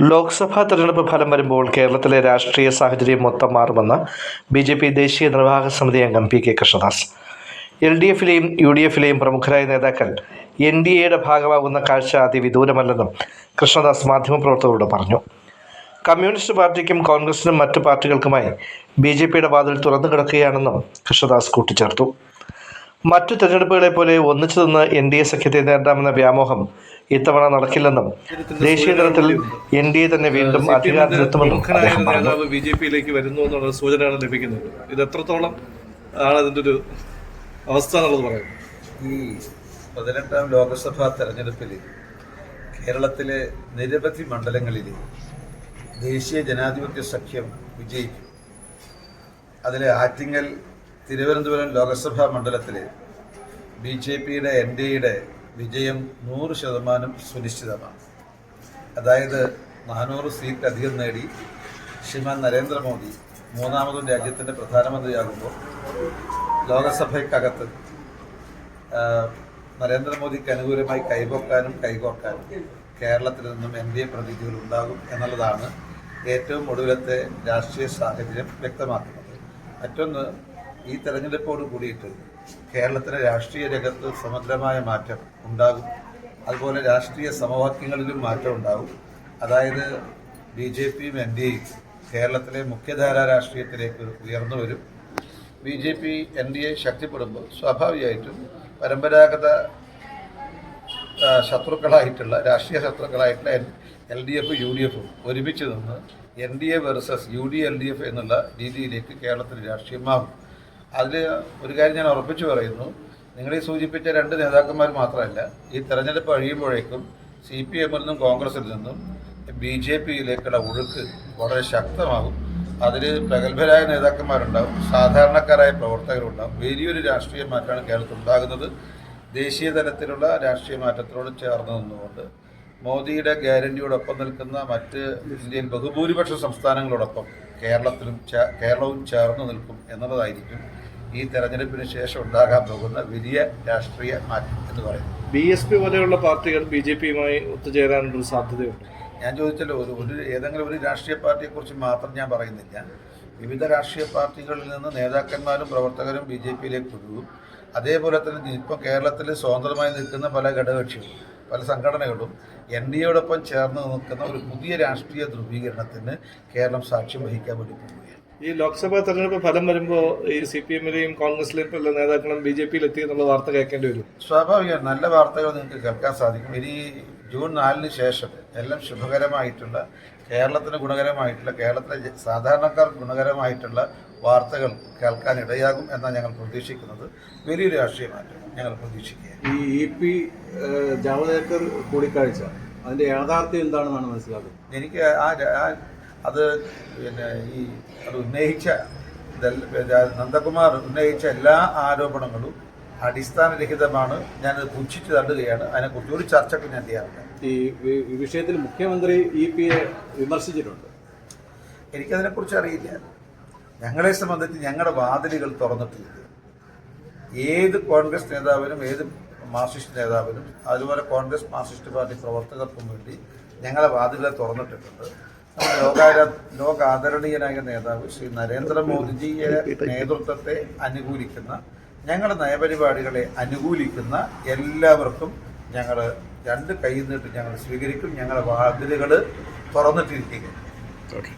ലോക്സഭാ തെരഞ്ഞെടുപ്പ് ഫലം വരുമ്പോൾ കേരളത്തിലെ രാഷ്ട്രീയ സാഹചര്യം മൊത്തം മാറുമെന്ന് ബി ജെ പി ദേശീയ നിർവാഹക സമിതി അംഗം P K Krishnadas. L D എഫിലെയും U D എഫിലെയും പ്രമുഖരായ നേതാക്കൾ എൻ ഡി എയുടെ ഭാഗമാകുന്ന കാഴ്ച അതിവിദൂരമല്ലെന്നും കൃഷ്ണദാസ് മാധ്യമപ്രവർത്തകരോട് പറഞ്ഞു. കമ്മ്യൂണിസ്റ്റ് പാർട്ടിക്കും കോൺഗ്രസിനും മറ്റു പാർട്ടികൾക്കുമായി ബി ജെ പിയുടെ വാതിൽ തുറന്നു കിടക്കുകയാണെന്നും കൃഷ്ണദാസ് കൂട്ടിച്ചേർത്തു. മറ്റു തെരഞ്ഞെടുപ്പുകളെ പോലെ ഒന്നിച്ചു നിന്ന് എൻ ഡി എ സഖ്യത്തെ നേരിടാമെന്ന വ്യാമോഹം ഇത്തവണ നടക്കില്ലെന്നും ദേശീയ തലത്തിൽ എൻ ഡി എ തന്നെ വീണ്ടും അധികാരത്തിലെത്തുമെന്നും അദ്ദേഹം പറഞ്ഞു. ബി ജെ പിയിലേക്ക് വരുന്നു എന്നുള്ള സൂചനയാണ് ലഭിക്കുന്നത്. ഇത് എത്രത്തോളം ആണ് അതിന്റെ ഒരു അവസ്ഥ എന്നുള്ളത് പറയുന്നത്? ഈ പതിനെട്ടാം ലോക്സഭാ തെരഞ്ഞെടുപ്പിൽ കേരളത്തിലെ നിരവധി മണ്ഡലങ്ങളിൽ ദേശീയ ജനാധിപത്യ സഖ്യം വിജയിക്കും. അതിലെ ആറ്റിങ്ങൽ തിരുവനന്തപുരം ലോക്സഭാ മണ്ഡലത്തിലെ ബി ജെ പിയുടെ എൻ ഡി എയുടെ വിജയം നൂറ് ശതമാനം സുനിശ്ചിതമാണ്. അതായത് നാനൂറ് സീറ്റ് അധികം നേടി ശ്രീമാൻ നരേന്ദ്രമോദി മൂന്നാമതും രാജ്യത്തിന്റെ പ്രധാനമന്ത്രിയാകുമ്പോൾ ലോകസഭയ്ക്കകത്ത് നരേന്ദ്രമോദിക്ക് അനുകൂലമായി കൈപൊക്കാനും കൈകോർക്കാനും കേരളത്തിൽ നിന്നും എൻ ഡി എ പ്രതിനിധികൾ ഉണ്ടാകും എന്നുള്ളതാണ് ഏറ്റവും ഒടുവിലത്തെ രാഷ്ട്രീയ സാഹചര്യം വ്യക്തമാക്കുന്നത്. മറ്റൊന്ന് ഈ തെരഞ്ഞെടുപ്പോട് കൂടിയിട്ട് കേരളത്തിലെ രാഷ്ട്രീയ രംഗത്ത് സമഗ്രമായ മാറ്റം ഉണ്ടാകും. അതുപോലെ രാഷ്ട്രീയ സമവാക്യങ്ങളിലും മാറ്റം ഉണ്ടാകും. അതായത് ബി ജെ പിയും എൻ ഡി എയും കേരളത്തിലെ മുഖ്യധാരാ രാഷ്ട്രീയത്തിലേക്ക് ഉയർന്നു വരും. B J P N D A ശക്തിപ്പെടുമ്പോൾ സ്വാഭാവികമായിട്ടും പരമ്പരാഗത ശത്രുക്കളായിട്ടുള്ള രാഷ്ട്രീയ ശത്രുക്കളായിട്ടുള്ള L D F U D എഫും ഒരുമിച്ച് നിന്ന് N D A versus U D L D F എന്നുള്ള രീതിയിലേക്ക് കേരളത്തിൽ രാഷ്ട്രീയം മാറും അതിൽ ഒരു കാര്യം ഞാൻ ഉറപ്പിച്ചു പറയുന്നു. നിങ്ങളീ സൂചിപ്പിച്ച രണ്ട് നേതാക്കന്മാർ മാത്രമല്ല ഈ തെരഞ്ഞെടുപ്പ് കഴിയുമ്പോഴേക്കും സി പി എമ്മിൽ നിന്നും കോൺഗ്രസിൽ നിന്നും ബി ജെ പിയിലേക്കുള്ള ഒഴുക്ക് വളരെ ശക്തമാകും. അതിൽ പ്രഗത്ഭരായ നേതാക്കന്മാരുണ്ടാവും സാധാരണക്കാരായ പ്രവർത്തകരുണ്ടാവും. വലിയൊരു രാഷ്ട്രീയ മാറ്റമാണ് കേരളത്തിൽ ഉണ്ടാകുന്നത്. ദേശീയ തലത്തിലുള്ള രാഷ്ട്രീയ മാറ്റത്തിനോട് ചേർന്ന് നിന്നുകൊണ്ട് മോദിയുടെ ഗ്യാരണ്ടിയോടൊപ്പം നിൽക്കുന്ന മറ്റ് ഇന്ത്യയിൽ ബഹുഭൂരിപക്ഷ സംസ്ഥാനങ്ങളോടൊപ്പം കേരളത്തിലും കേരളവും ചേർന്ന് നിൽക്കും എന്നുള്ളതായിരിക്കും ഈ തെരഞ്ഞെടുപ്പിന് ശേഷം ഉണ്ടാകാൻ പോകുന്ന വലിയ രാഷ്ട്രീയ മാറ്റം എന്ന് പറയുന്നത്. ബി എസ് പി പോലെയുള്ള പാർട്ടികൾ ബി ജെ പിയുമായി ഒത്തുചേരാനുള്ള സാധ്യതയുണ്ട്. ഞാൻ ചോദിച്ചല്ലോ ഒരു ഒരു ഏതെങ്കിലും ഒരു രാഷ്ട്രീയ പാർട്ടിയെക്കുറിച്ച് മാത്രം ഞാൻ പറയുന്നില്ല. വിവിധ രാഷ്ട്രീയ പാർട്ടികളിൽ നിന്ന് നേതാക്കന്മാരും പ്രവർത്തകരും ബി ജെ പിയിലേക്ക് ഒഴുകും. അതേപോലെ തന്നെ ഇപ്പോൾ കേരളത്തിൽ സ്വതന്ത്രമായി നിൽക്കുന്ന പല ഘടകകക്ഷികളും പല സംഘടനകളും എൻ ഡി എയോടൊപ്പം ചേർന്ന് നിൽക്കുന്ന ഒരു പുതിയ രാഷ്ട്രീയ ധ്രുവീകരണത്തിന് കേരളം സാക്ഷ്യം വഹിക്കാൻ വേണ്ടി പോവുകയാണ്. ഈ ലോക്സഭാ തെരഞ്ഞെടുപ്പ് ഫലം വരുമ്പോൾ ഈ സി പി എമ്മിലെയും കോൺഗ്രസിലെയും ഉള്ള നേതാക്കളും ബി ജെ പിയിൽ എത്തി എന്നുള്ള വാർത്ത കേൾക്കേണ്ടി വരും? സ്വാഭാവികമാണ് നല്ല വാർത്തകൾ നിങ്ങൾക്ക് കേൾക്കാൻ സാധിക്കും. ഇനി ജൂൺ നാലിന് ശേഷം എല്ലാം ശുഭകരമായിട്ടുള്ള കേരളത്തിന് ഗുണകരമായിട്ടുള്ള കേരളത്തിലെ സാധാരണക്കാർക്ക് ഗുണകരമായിട്ടുള്ള വാർത്തകൾ കേൾക്കാൻ ഇടയാകും എന്നാണ് ഞങ്ങൾ പ്രതീക്ഷിക്കുന്നത്. വലിയൊരു രാഷ്ട്രീയ മാറ്റം ഞങ്ങൾ പ്രതീക്ഷിക്കുക ഈ ഇ പി ജാവദേക്കർ കൂടിക്കാഴ്ച അതിന്റെ യാഥാർത്ഥ്യം എന്താണെന്നാണ് മനസ്സിലാക്കുന്നത്? എനിക്ക് ആ അത് പിന്നെ ഈ അത് ഉന്നയിച്ച നന്ദകുമാർ ഉന്നയിച്ച എല്ലാ ആരോപണങ്ങളും അടിസ്ഥാനരഹിതമാണ്. ഞാനത് പുച്ഛിച്ച് തള്ളുകയാണ്. അതിനെക്കുറിച്ച് ഒരു ചർച്ചയ്ക്ക് ഞാൻ ചെയ്യാറുണ്ട് ഈ വിഷയത്തിൽ മുഖ്യമന്ത്രി ഇ പി എ വിമർശിച്ചിട്ടുണ്ട്. എനിക്കതിനെക്കുറിച്ച് അറിയില്ല. ഞങ്ങളെ സംബന്ധിച്ച് ഞങ്ങളുടെ വാതിലുകൾ തുറന്നിട്ടില്ല. ഏത് കോൺഗ്രസ് നേതാവിനും ഏത് മാർക്സിസ്റ്റ് നേതാവിനും അതുപോലെ കോൺഗ്രസ് മാർക്സിസ്റ്റ് പാർട്ടി പ്രവർത്തകർക്കും വേണ്ടി ഞങ്ങളെ വാതിലുകൾ തുറന്നിട്ടിട്ടുണ്ട്. ലോകാര ലോക ആദരണീയനായ നേതാവ് ശ്രീ നരേന്ദ്രമോദിജിയുടെ നേതൃത്വത്തെ അനുകൂലിക്കുന്ന ഞങ്ങളുടെ നയപരിപാടികളെ അനുകൂലിക്കുന്ന എല്ലാവർക്കും ഞങ്ങൾ രണ്ട് കൈ നീട്ടി ഞങ്ങൾ സ്വീകരിക്കും. ഞങ്ങളുടെ വാതിലുകൾ തുറന്നിട്ടിരിക്കുകയാണ്. ഓക്കെ